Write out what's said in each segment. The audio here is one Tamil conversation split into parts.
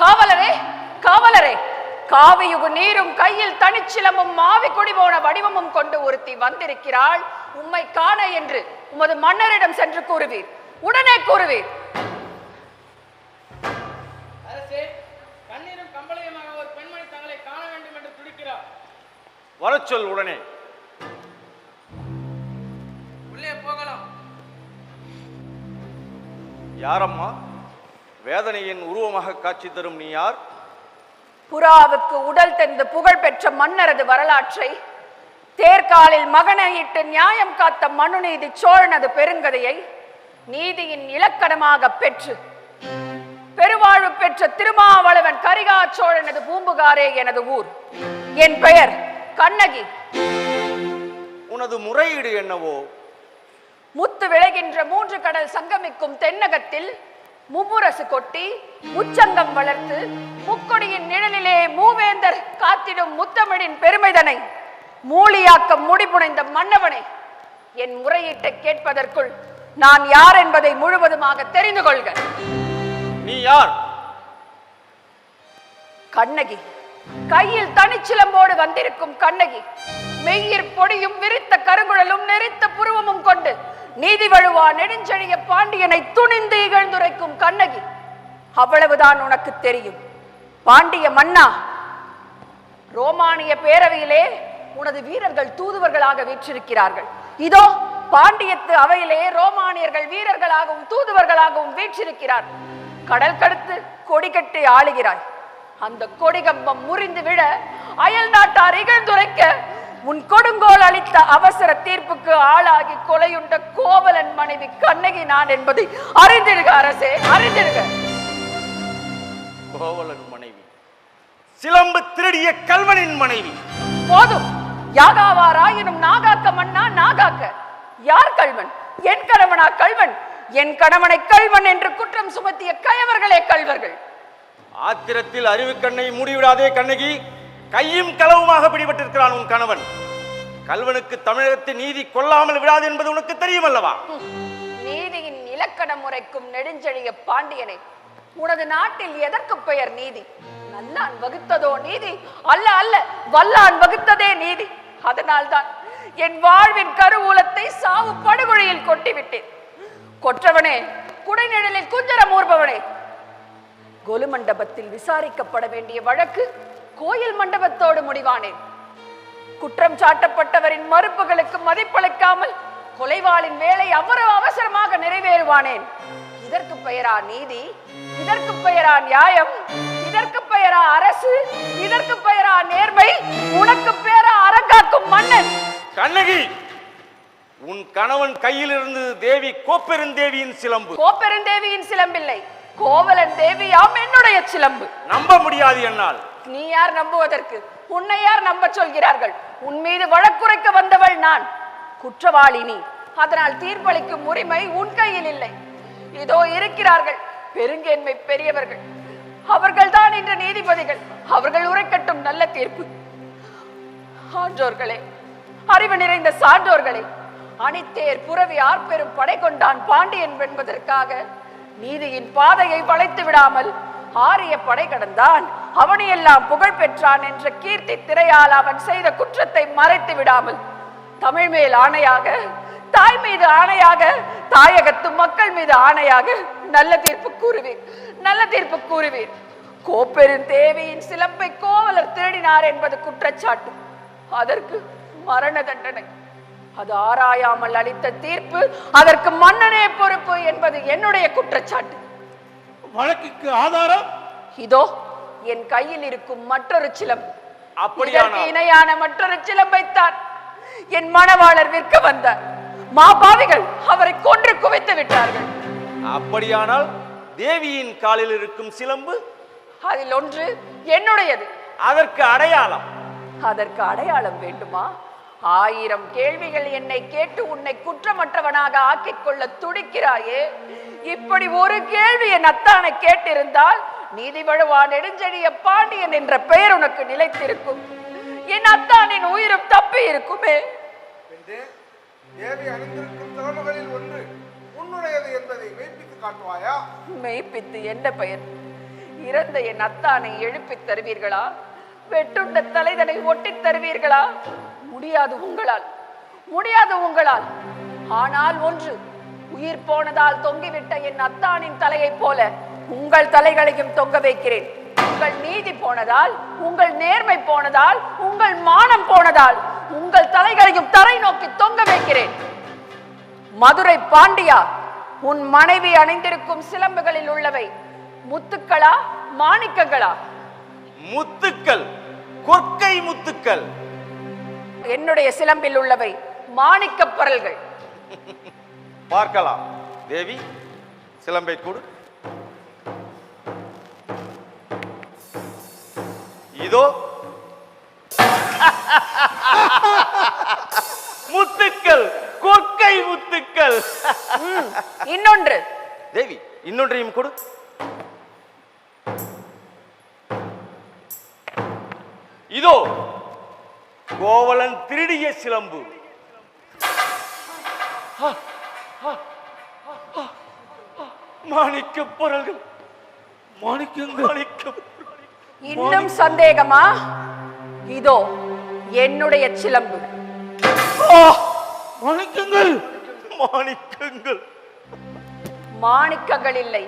காவலரே காவலரே. காவியுகு நீரும் கையில் தனிச்சிலமும் மாவி கொடி போன வடிவமும் கொண்டு ஒருத்தி வந்திருக்கிறாள். உம்மை காண என்று உமது மன்னரிடம் சென்று கூறுவீர். உடனே கூறுவீர். அரசே கண்ணீரும் கம்பளையுமாக ஒரு பெண்மணி தங்களை காண வேண்டும் என்று துடிக்கிறார். வரச் சொல் உடனே. உள்ளே போகலாம். யாரம்மா? வேதனையின் உருவமாக காட்சி தரும் நீ யார்? புறாவுக்கு உடல் தந்து புகழ் பெற்ற மன்னரது வரலாற்றை தேர்காலில் மகனையிட்டு நியாயம் காத்த மனுநீதி சோழனது பெருங்கதையை நீதியின் இலக்கணமாக பெற்று பெருவாழ்வு பெற்ற திருமாவளவன் கரிகா சோழனது பூம்புகாரே எனது ஊர். என் பெயர் கண்ணகி. உனது முறையீடு என்னவோ? முத்து விளைகின்ற மூன்று கடல் சங்கமிக்கும் தென்னகத்தில் மும்முரசு கொட்டி முச்சங்கம் வளர்த்து முக்கொடியின் நிழலிலே மூவேந்தர் காத்திடும் முத்தமிழின் பெருமைதனை மூலியாக்கம் முடிபுனைந்த மன்னவனை என் முறையீட்டை கேட்பதற்குள் நான் யார் என்பதை முழுவதுமாக தெரிந்து கொள்க. நீ யார்? கண்ணகி. கையில் தனிச்சிலம்போடு வந்திருக்கும் கண்ணகி. மெய்யிற் பொடியும் விரித்த கருங்குழலும் நெறித்த புருவமும் கொண்டு நீதி வழுவா நெடுஞ்செழிய பாண்டியனை துணிந்து இகழ்ந்துரைக்கும் கண்ணகி. அவ்வளவுதான் உனக்கு தெரியும். பாண்டிய மன்னா ரோமானிய பேரவையிலே உனது வீரர்கள் தூதுவர்களாக வீற்றிருக்கிறார்கள். இதோ பாண்டியத்து அவையிலே ரோமானியர்கள் வீரர்களாகவும் தூதுவர்களாகவும் வீற்றிருக்கிறார். கடல் கடத்து கொடி கட்டி ஆளுகிறாய். அந்த கொடிகம்பம் முறிந்து விழ அயல் நாட்டார் இகழ்ந்துரைக்க உன் கொடுங்கோல் அளித்த அவசர தீர்ப்புக்கு ஆளாகி கொலையுண்ட கோவலன் மனைவி கண்ணகி நான் என்பதை அறிந்திருக அரசே அறிந்திருக கோவலன் மனைவி. சிலம்பு திருடிய கல்வனின் மனைவி. போதும். யாகாவாராயினும் நாகாக்க மன்னா நாகாக்க. யார் கல்வன்? என் கணவனா கல்வன்? என் கணவனை கல்வன் என்று குற்றம் சுமத்திய கயவர்களே கல்வர்கள். ஆத்திரத்தில் அறிவு கண்ணை மூடிவிடாதே கண்ணகி. கையும் களவுமாக பிடிபட்டிருக்கிறான் உன் கணவன். கல்வனுக்கு தமிழகத்தில் நீதி கொல்லாமல் விடாது என்பது உனக்கு தெரியும் அல்லவா நீதியின் இலக்கண முறைக்கும் நெடுஞ்செழிய பாண்டியனே உனது நாட்டில் எதற்கு பெயர் நீதி? நல்லான் வகுத்ததோ நீதி? அல்ல அல்ல வல்லான் வகுத்ததே நீதி. அதனால்தான் என் வாழ்வின் கருவூலத்தை சாவு படுகொழியில் கொட்டிவிட்டேன். கொற்றவனே குடைநிழலில் குஞ்சரம் ஊர்பவனே. கொலு மண்டபத்தில் விசாரிக்கப்பட வேண்டிய வழக்கு கோயில் மண்டபத்தோடு முடிவானேன். குற்றம் சாட்டப்பட்டவரின் மறுப்புகளுக்கு மதிப்பளிக்காமல் கொலைவாளின் வேலை அவ்வளவு அவசரமாக நிறைவேறுவானேன். இதற்கு பெயரா நீதி இதற்கு பெயரா நியாயம் இதற்கு பெயரா அரசு இதற்கு பெயரா நேர்மை உனக்கு பேரா அரங்காக்கும் மன்னன். கண்ணகி உன் கணவன் கையில் இருந்தது தேவி கோப்பெருந்தேவியின் சிலம்பு. கோப்பெருந்தேவியின் சிலம்பில்லை. கோவலன் தேவியாம் என்னுடைய சிலம்பு. நம்ப முடியாது என்னால். நீ யார் நம்புவதற்கு? உன்னை யார் நம்ப சொல்கிறார்கள்? உன் மீது வழக்குரைக்க வந்தவள் நான். குற்றவாளி நீ. அதனால் தீர்ப்பளிக்கும் உரிமை உன் கையில் இல்லை. இதோ இருக்கிறார்கள் பெருங்கேன்மை பெரியவர்கள். அவர்கள்தான் இன்று நீதிபதிகள். அவர்கள் உரைக்கட்டும் நல்ல தீர்ப்பு. ஆன்றோர்களே அறிவு நிறைந்த சான்றோர்களே அணித்தேர் புறவி பெரும் படை கொண்டான் பாண்டியன் என்பதற்காக நீதியின் பாதையை வளைத்து விடாமல் ஆரிய படை கடந்தான். அவனையெல்லாம் புகழ் பெற்றான் என்ற கீர்த்தி திரையால் அவன் செய்த குற்றத்தை மறைத்து விடாமல். தமிழ் மேல் ஆணையாக தாய் மீது ஆணையாக தாயகத்து மக்கள் மீது ஆணையாக நல்ல தீர்ப்பு கூறுவீர். நல்ல தீர்ப்பு கூறுவீர். கோப்பெருந்தேவியின் சிலம்பை கோவலர் திருடினார் என்பது குற்றச்சாட்டு. அதற்கு மரண தண்டனை. அது ஆராயாமல் அளித்த தீர்ப்பு அதற்கு மன்னனே பொறுப்பு என்பது என்னுடைய குற்றச்சாட்டு. வழக்குக்கு ஆதாரம்? இதோ என் கையில் இருக்கும் மற்றொரு சிலம்பு. அப்படியானால்? இதற்கு இணையான மற்றொரு சிலம்பைத்தான் என் மணவாளர் விற்க வந்தார். மாபாவிகள் அவரை கொன்று குவித்து விட்டார்கள். அப்படியானால் தேவியின் காலில் இருக்கும் சிலம்பு? அதில் ஒன்று என்னுடையது. அதற்கு அடையாளம். அதற்கு அடையாளம் வேண்டுமா? ஆயிரம் கேள்விகள் என்னை கேட்டு உன்னை குற்றமற்றவனாக ஆக்கிக் கொள்ள துடிக்கிறாயே. இப்படி ஒரு கேள்வி என் அத்தானை கேட்டிருந்தால் நீதி வழுவா நெடுஞ்செழிய பாண்டியன் என்ற பெயர் உனக்கு நிலைத்திருக்கும். என் அத்தானின் உயிரும் தப்பி இருக்குமே. தேவி அணிந்திருக்கும் சிலம்புகளில் ஒன்று உன்னுடையது என்பதை மெய்ப்பித்து காட்டுவாயா? மெய்ப்பித்து என்ன பெயர்? இறந்த என் அத்தானை எழுப்பித் தருவீர்களா? வெட்டுண்ட தலைதனை ஒட்டித் தருவீர்களா? முடியாது உங்களால். முடியாது உங்களால். ஆனால் ஒன்று உயிர் போனதால் தொங்கிவிட்ட என் அத்தானின் தலையைப் போல உங்கள் தலைகளையும் தொங்க வைக்கிறேன். உங்கள் நீதி போனதால் உங்கள் நேர்மை போனதால் உங்கள் மானம் போனதால் உங்கள் தலைகளையும் தரை நோக்கி தொங்க வைக்கிறேன். மதுரை பாண்டியா உன் மனைவி அணிந்திருக்கும் சிலம்புகளில் உள்ளவை முத்துக்களா மாணிக்கங்களா? முத்துக்கள் கொற்கை முத்துக்கள். என்னுடைய சிலம்பில் உள்ளவை மாணிக்கப் பரல்கள் பார்க்கலாம். தேவி சிலம்பை கொடு. இதோ. முத்துக்கள் கொற்கை முத்துக்கள். ம், இன்னொன்று. தேவி இன்னொன்றையும் கொடு. திருடிய சிலம்பு. மாணிக்க பொருள்கள். மாணிக்கம் இன்னும் சந்தேகமா? இதோ என்னுடைய சிலம்பு. மாணிக்கங்கள். மாணிக்கங்கள். மாணிக்கங்கள் இல்லை.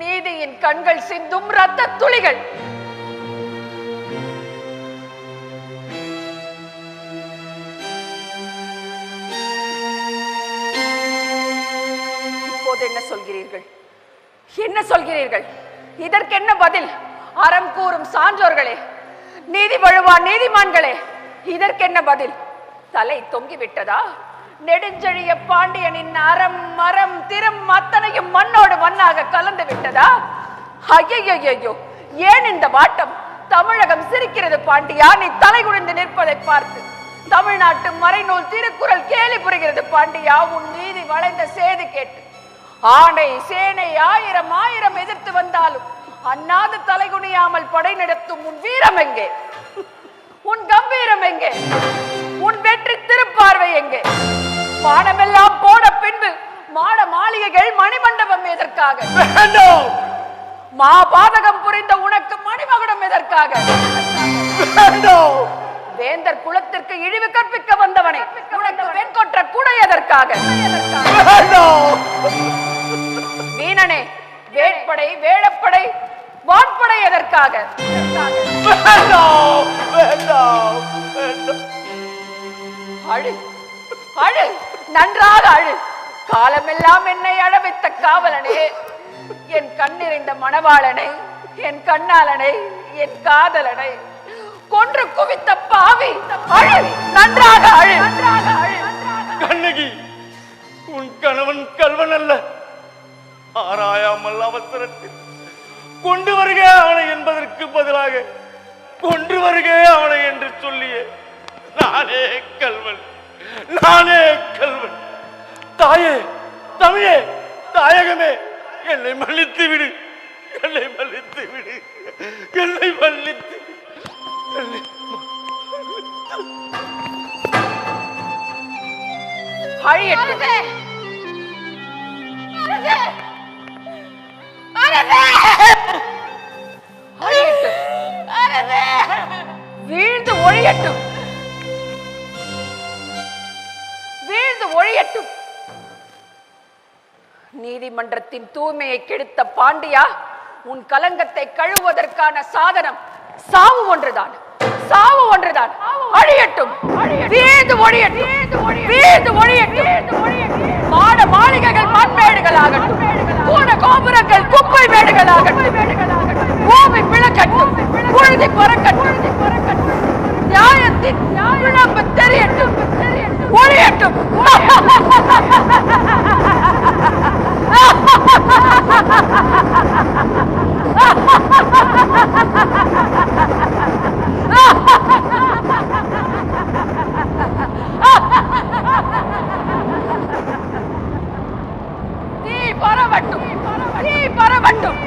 நீதியின் கண்கள் சிந்தும் ரத்த துளிகள் சொல்கிறீர்கள்? என்ன சொல்கிறீர்கள்? இதற்கென்ன பதில்? அறம் கூறும் சான்றோர்களே நீதி வழுவா நீதிமான்களே இதற்கென்ன பதில்? தலை தொங்கிவிட்டதா? நெடுஞ்செழிய பாண்டியனின் அறம் மரம் திறம் அத்தனையும் மண்ணோடு மண்ணாக கலந்து விட்டதா? ஐயோ ஏன் இந்த வாட்டம்? தமிழகம் சிரிக்கிறது பாண்டியா நீ தலை குனிந்து நிற்பதை பார்த்து. தமிழ்நாட்டு மறைநூல் திருக்குறள் கேலி புரிகிறது பாண்டியா உன் நீதி வளைந்த சேது கேட்டு. ஆணை சேனை ஆயிரம் ஆயிரம் எதிர்த்து வந்தாலும் அண்ணாது தலைகுனியாமல் படை நடத்தும் உன் வீரம் எங்கே? உன் கம்பீரம் எங்கே? உன் வெற்றி திருப்பார்வை எங்கே? பானமெல்லாம் போன பின்பு மாட மாளிகைகள் மணிமண்டபம் எதற்காக? வேண்டாம். மாபாதகம் புரிந்த உனக்கு மணிமகுடம் எதற்காக? வேந்தர் குலத்திற்கு இழிவு கற்பிக்க வந்தவனே. உனக்கு வெண்கொற்ற குடை எதற்காக? வீணனே வேட்படை வேழப்படை வான்படை எதற்காக? அழு அழு நன்றாக அழு. காலமெல்லாம் என்னை அழவைத்த காவலனே என் கண்ணிறைந்த மணவாளனை என் கண்ணாளனை என் காதலனை. கொன்று குவித்த பாவி. அழு நன்றாக அழு. கண்ணகி உன் கணவன் கல்வன் அல்ல. ஆராயாமல் அவசரத்தில் கொண்டு வருக அவனை என்பதற்கு பதிலாக கொன்று வருக அவனை என்று சொல்லிய நானே கல்வன் நானே கல்வன் தாயே தமிழே தாயகமே என்னை மன்னித்து விடு என்னை மன்னித்து விடு என்னை மன்னித்து வீழ்ந்து ஒழியட்டும். வீழ்ந்து ஒழியட்டும். நீதிமன்றத்தின் தூய்மையை கெடுத்த பாண்டியா உன் கலங்கத்தை கழுவுவதற்கான சாதனம் சாவு ஒன்றுதான். சாவு ஒன்றுதான். அழியட்டும். வீழ்ந்து ஒழியட்டும். வீழ்ந்து ஒழியட்டும். மாட மாளிகைகள் மண்மேடுகள் ஆகட்டும். கூட கோபுரங்கள் குப்பை மேடுகள் ஆகட்டும். பூமி பிளக்கட்டும். புழுதி பறக்கட்டும். நியாயத்தின் இழப்பு தெரியட்டும். ஒழியட்டும். தீ பரவட்டும் தீ பரவட்டும்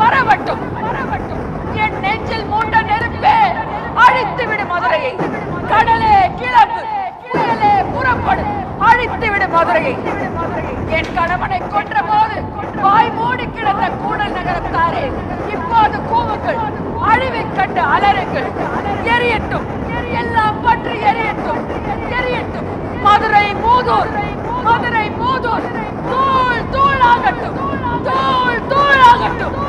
பரவட்டும் பரவட்டும் என் நெஞ்சில் மூண்ட நெருப்பே அழித்து விடு மதுரையை. கடலே கிளம்பு. புயலே புறப்படு. அழித்து விடு மதுரையை. என் கணவனை கொன்ற போது வாய் மூடி கிடந்த கூடல் நகரத்தாரே இப்போது கூவுங்கள். அழிவை கண்டு அலறுங்கள். எரியட்டும். எல்லாம் பற்றி எரியட்டும். எரியட்டும். மதுரை மூதூர். மதுரை மூதூர். தூள் தூள் ஆகட்டும் தூள் தூள் ஆகட்டும்